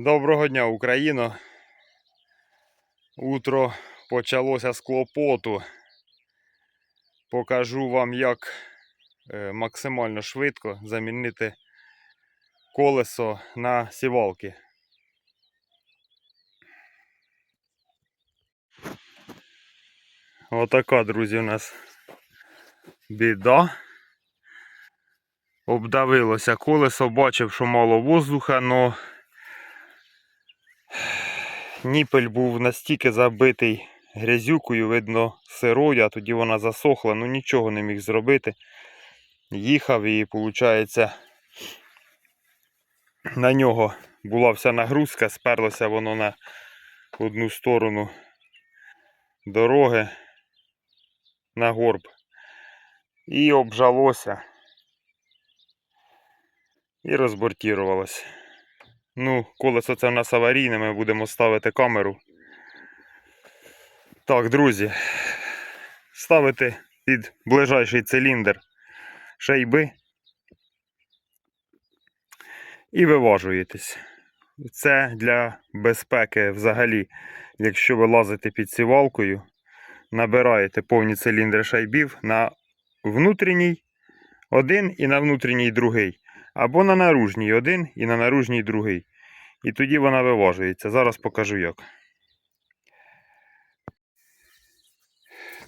Доброго дня, Україно. Утро почалося з клопоту. Покажу вам, як е, максимально швидко замінити колесо на сівалки. Отака, друзі, у нас біда. Обдавилося колесо, бачив, що мало воздуха, но ніпель був настільки забитий грязюкою, видно, сирою, а тоді вона засохла, ну нічого не міг зробити. Їхав і, виходить, на нього була вся нагрузка, сперлося воно на одну сторону дороги на горб. І обжалося. І розбортірувалось. Ну, колесо це в нас аварійне, ми будемо ставити камеру. Так, друзі, ставити під ближайший циліндр шайби і виважуєтесь. Це для безпеки взагалі, якщо ви лазите під сівалкою, набираєте повні циліндри шайбів на внутрішній один і на внутрішній другий. Або на наружній один і на наружній другий. І тоді вона виважується. Зараз покажу як.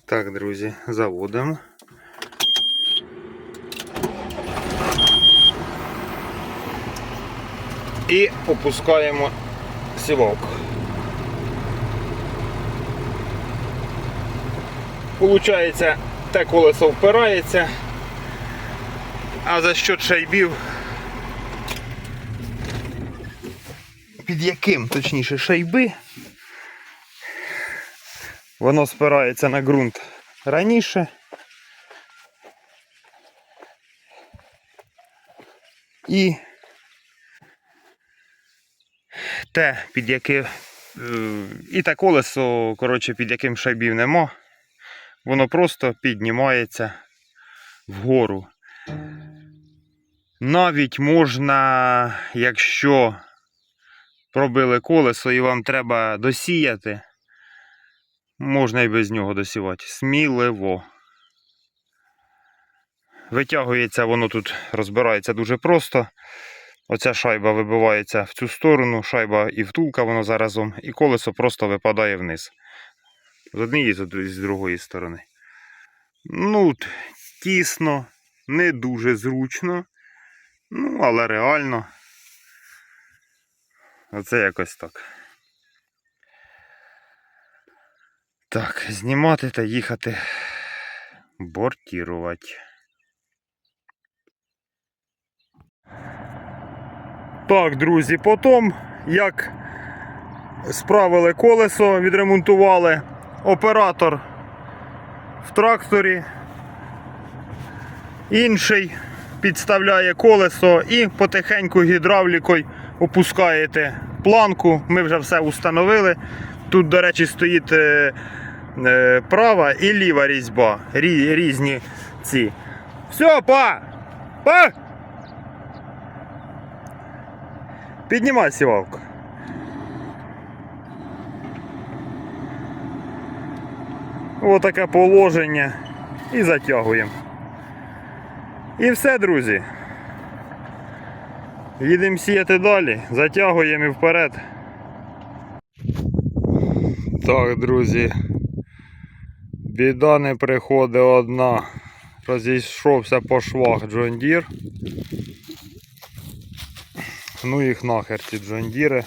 Так, друзі, заводимо. І опускаємо сівалку. Получається, те колесо впирається, а за що шайбів під яким, точніше, шайби, воно спирається на ґрунт раніше. І те, під яке. е, І те колесо, коротше, під яким шайбів нема, воно просто піднімається вгору. Навіть можна, якщо пробили колесо і вам треба досіяти, можна і без нього досівати. Сміливо. Витягується, воно тут розбирається дуже просто. Оця шайба вибивається в цю сторону, шайба і втулка, воно заразом, і колесо просто випадає вниз. З однієї і з другої сторони. Ну, тісно, не дуже зручно, ну, але реально. Оце якось так. Так, знімати та їхати бортірувати. Так, друзі, потім, як справили колесо, відремонтували оператор в тракторі, інший підставляє колесо і потихеньку гідравлікою опускаєте планку. Ми вже все установили. Тут, до речі, стоїть е, е, права і ліва різьба. Різні ці. Все, па! Па! Піднімай сівалку. Отаке положення. І затягуємо. І все, друзі. Їдемо сіяти далі, затягуємо і вперед. Так, друзі. Біда не приходить одна. Розійшовся по швах Джон Дір. Ну їх нахер ці Джондіри.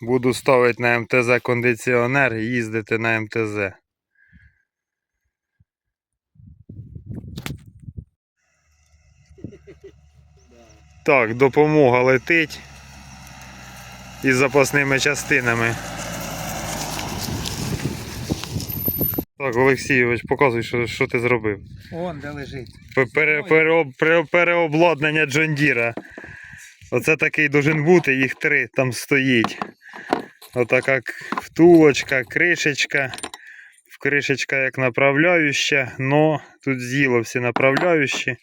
Буду ставити на МТЗ кондиціонер і їздити на МТЗ. Так, допомога летить із запасними частинами. Так, Олексійович, показуй, що, що ти зробив. Он де лежить. Пере, пере, пере, переобладнання Джондіра. Оце такий должен бути, їх три там стоїть. Отака втулочка, кришечка. В кришечка як направляюща, но тут з'їло всі направляючі.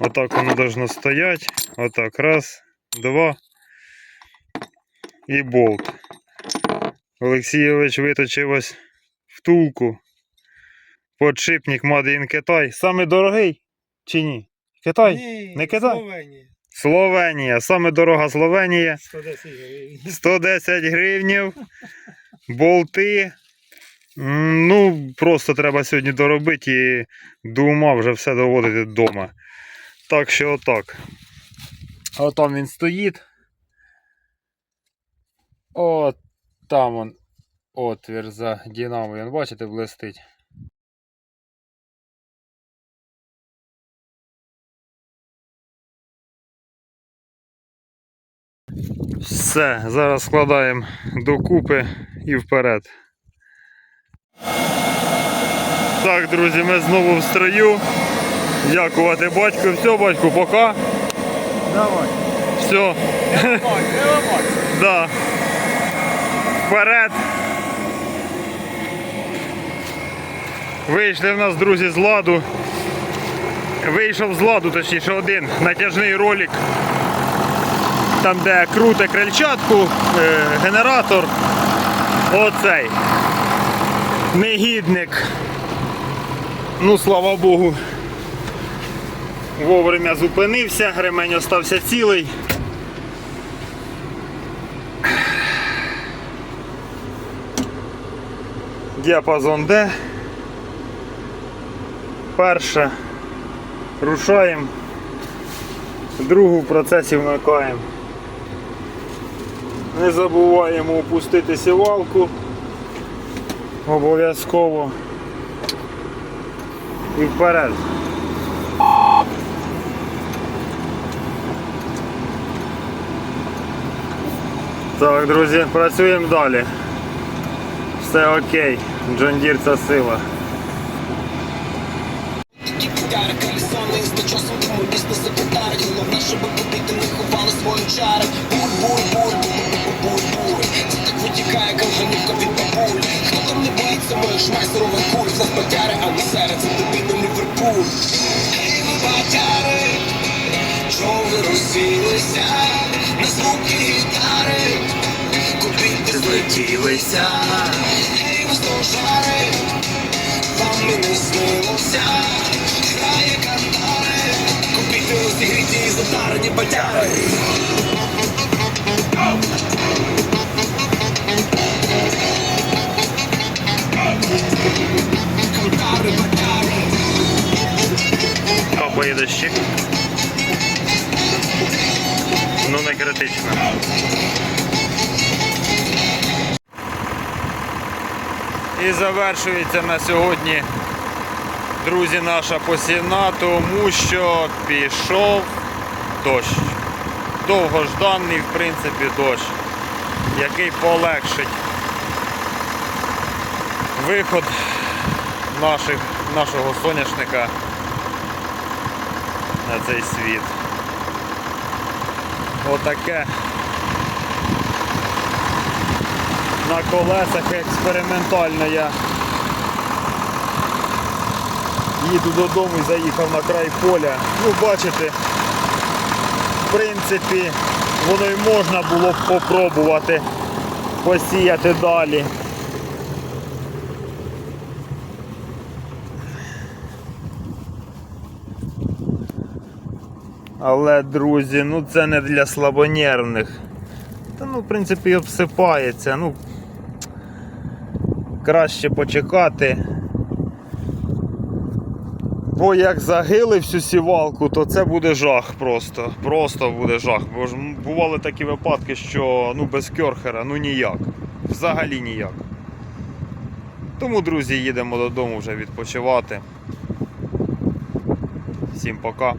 Отак воно должно стояти. Отак раз. два і болт. Олексійович виточив ось втулку. Подшипник in Китай. Саме дорогий чи ні? Китай? Ні, не Китай? Словенія. Словенія. Саме дорога Словенія. 110 гривень. 110 гривнів. Болти. Ну, просто треба сьогодні доробити і до ума вже все доводити вдома. Так що отак. От там він стоїть. От там он отвір за Динамо. Він, бачите, блистить. Все, зараз складаємо докупи і вперед. Так, друзі, ми знову в строю. Дякувати батьку. Все, батьку, пока. Давай. Все. Да. Вперед. Вийшли в нас, друзі, з ладу. Вийшов з ладу, точніше, один натяжний ролик. Там, де круте крильчатку, е, генератор. Оцей. Негідник. Ну, слава Богу. Вовремя зупинився, ремень остався цілий. Діапазон Д. Перше. Рушаємо. Другу в процесі вмикаємо. Не забуваємо опустити сівалку. Обов'язково. І вперед. Так, друзі, працюємо далі. Все окей. Джон Дір це сила. Чого Куди ти злетілися Ей, вам не снилося, грає кантари, купіть розігріті і затарені батяри. Кантари, батяри. Капає дощик. Ну не критично. І завершується на сьогодні, друзі, наша посівна, тому що пішов дощ. Довгожданий, в принципі, дощ, який полегшить виход наших, нашого соняшника на цей світ. Отаке. На колесах експериментально я їду додому і заїхав на край поля. Ну, бачите, в принципі, воно й можна було б попробувати посіяти далі. Але, друзі, ну це не для слабонервних. Та ну, в принципі, обсипається. Ну, краще почекати. Бо як загили всю сівалку, то це буде жах просто. Просто буде жах. Бо ж бували такі випадки, що ну, без кьорхера ну ніяк. Взагалі ніяк. Тому, друзі, їдемо додому вже відпочивати. Всім пока.